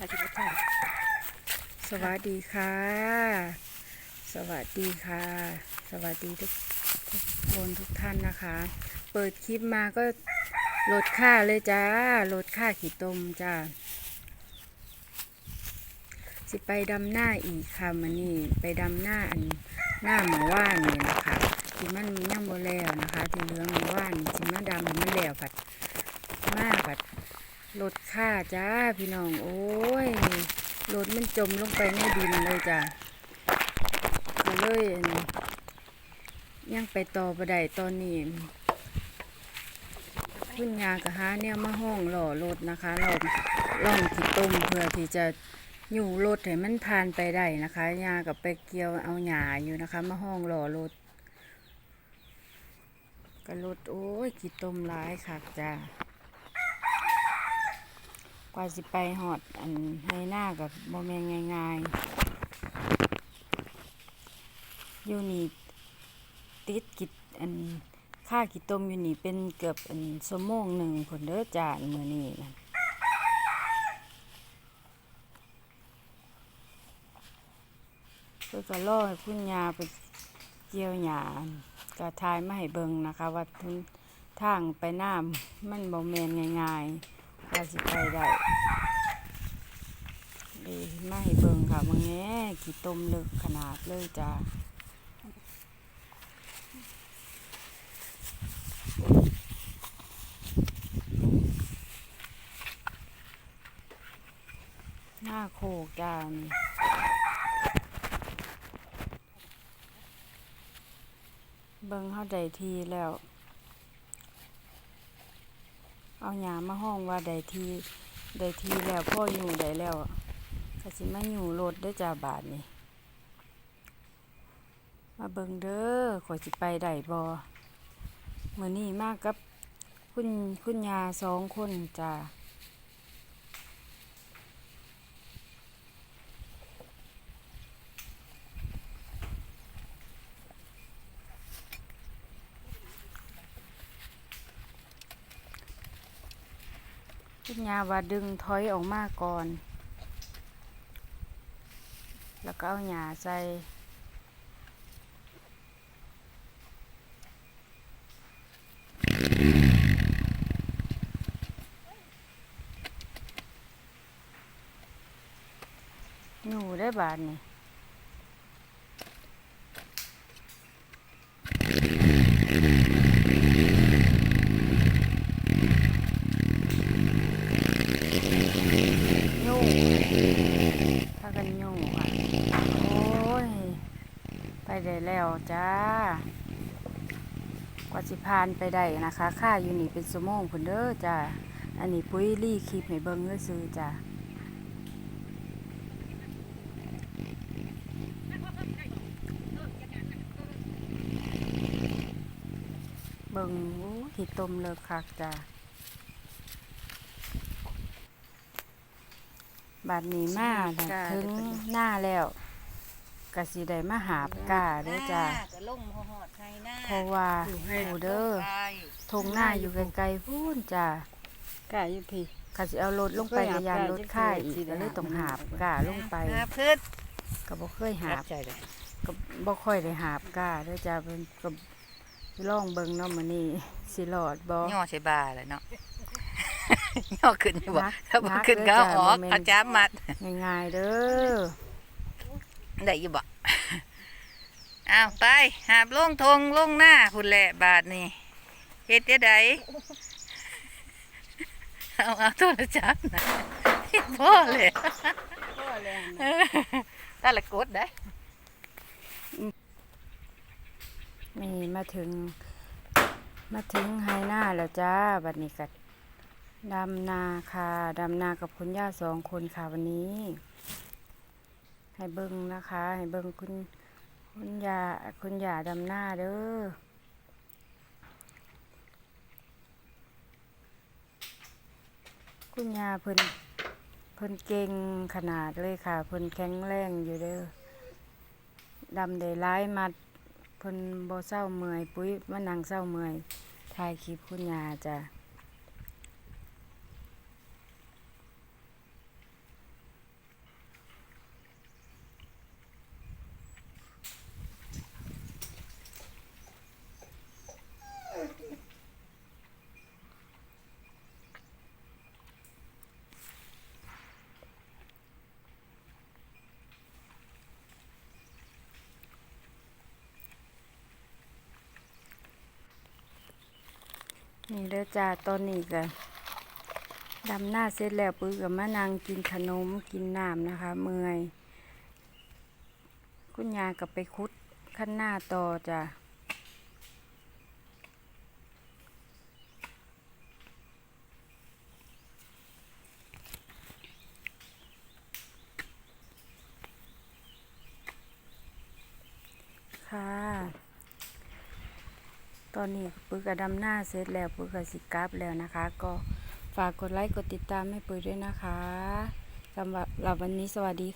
ถ่ายคลิปถ่ายสวัสดีค่ะ สวัสดีค่ะ สวัสดีทุกทุกคนทุกท่านนะคะ เปิดคลิปมาก็ลดค่าเลยจ้าลดค่าขีดตมจ้าสิไปดำหน้าอีกค่ะมันนี่ไปดำหน้าอันหน้าหมู่ว่านนี่นะคะที่มันยังบ่แล้วนะคะที่เหลืองหมู่ว่านสิมาดำมันแล้วผัดมาผัด ลดค่าจ้าพี่น้อง โอ้ยรถมันจมลงไปในดินเลยจ้ะก็เลยอั่นยังไปต่อประไดตอนนี้คุณยากะหาเนี่ยมาห้องหล่อรถนะคะเราล่องขีดต้มเพื่อที่จะอยู่รถให้มันผ่านไปได้นะคะยากับไปเกี่ยวเอาหญ้าอยู่นะคะ มาห้องหล่อรถก็รถโอ้ยขีดต้มร้ายค่ะจ้า กว่าสิไปหอดอันให้หน้ากับโมแมนง่ายๆอยู่นี่ติดกิดอันค่ากิตมอยู่นี่เป็นเกือบอันสมงหนึ่งคนเด้อจานมือนี่นะเพื่อก็ล่อให้คุณยาไปเกี่ยวหยากระทายมาให้เบิงนะคะ ว่าทางทางไปน้ำมันโมแมนง่ายๆ ว่าสิไปได้ดีมาให้เบิ่งค่ะมึงแง่กี่ต้มเลึกขนาดเลยจ้าหน้าโคกจ้านี่เบิ่งเข้าใจทีแล้ว เอาหยามาห้องว่าได้ทีได้ทีแล้วพ่ออยู่ได้แล้วก็สิมาอยู่รถได้จ่าบาทนี่มาเบิงเด้อขอยสิไปได้บ่มื้อนี้มากับคุณคุณยาสองคนจ้า คุณยาว่าดึงถอยออกมาก่อน แล้วก็เอาหญ้าใส่อยู่ได้บาทนี่ ถ้ากันอยู่อะโอ้ย ไปได้แล้วจ้ากว่าสิพานไปได้นะคะค่าอยู่นี่เป็นสมองพุ่นเด้อจ้าอันนี้ปุ้ยรี่คลิปให้เบิ่งเด้อซื้อจ้าเบิ่งโอ้ที่ต้มเลิกคักจ้า บัดนี้มาน่ะจ้าถึงหน้าแล้วกะสิได้มาหาบกาเด้อจ้าจะลงหอดไทยหน้าเพราะว่าผู้เด้อทงหน้าอยู่ไกลๆพูนจ้ากาอยู่พี่ข้าสิเอารถลงไปกะยานรถค่ายอีกก็เลยต้องหาบกาลงไปหาพืชก็บ่เคยหาบใจเลยก็บ่ค่อยได้หาบกาเด้อจ้าเพิ่นก็สิลองเบิ่งเนาะมื้อนี้สิรอดบ่ย่อใส่บาเลยเนาะ ย่อขึ้นอยู่บ่นักถ้าบ่นักขึ้นก็เด้อเอาจ้ะออกบ่แม่นเอาจ้ามัด ง่ายๆเด้อได้อยู่บ่อ้าวไป หาบลงทงลงหน้าพุ่นแหละบาทนี่เฮ็ดจะไดเอาเอาโทรศัพท์นะพ่อเลยเออตาละกดได้นี่มาถึง มาถึงไฮหน้าแล้วจ้า บัดนี้ก็ด ดำนาค่ะ ดำนากับคุณย่าสองคนค่ะวันนี้ ให้เบิ่งนะคะ ให้เบิ่งคุณคุณยาคุณยาดำนาเด้อคุณยาเพิ่นเพิ่นเก่งขนาดเลยค่ะ เพิ่นแข็งแรงอยู่เด้อดำได้ร้ายมัดเพิ่นบ่เศร้าเมื่อย ปุ้ยมานั่งเศร้าเมื่อยถ่ายคลิปคุณยาจ้ะ นี่เด้อจ้าตอนนี้ก็ดำหน้าเสร็จแล้วปื้อกับมานั่งกินขนมกินน้ำนะคะ เมื่อย คุณยายก็ไปคุดขั้นหน้าต่อจ้ะค่ะ ตอนนี้ปุ้ยก็ดำหน้าเสร็จแล้วปุ้ยก็สิกราบแล้วนะคะ ก็ฝากกดไลค์กดติดตามให้ปุ้ยด้วยนะคะสำหรับวันนี้สวัสดี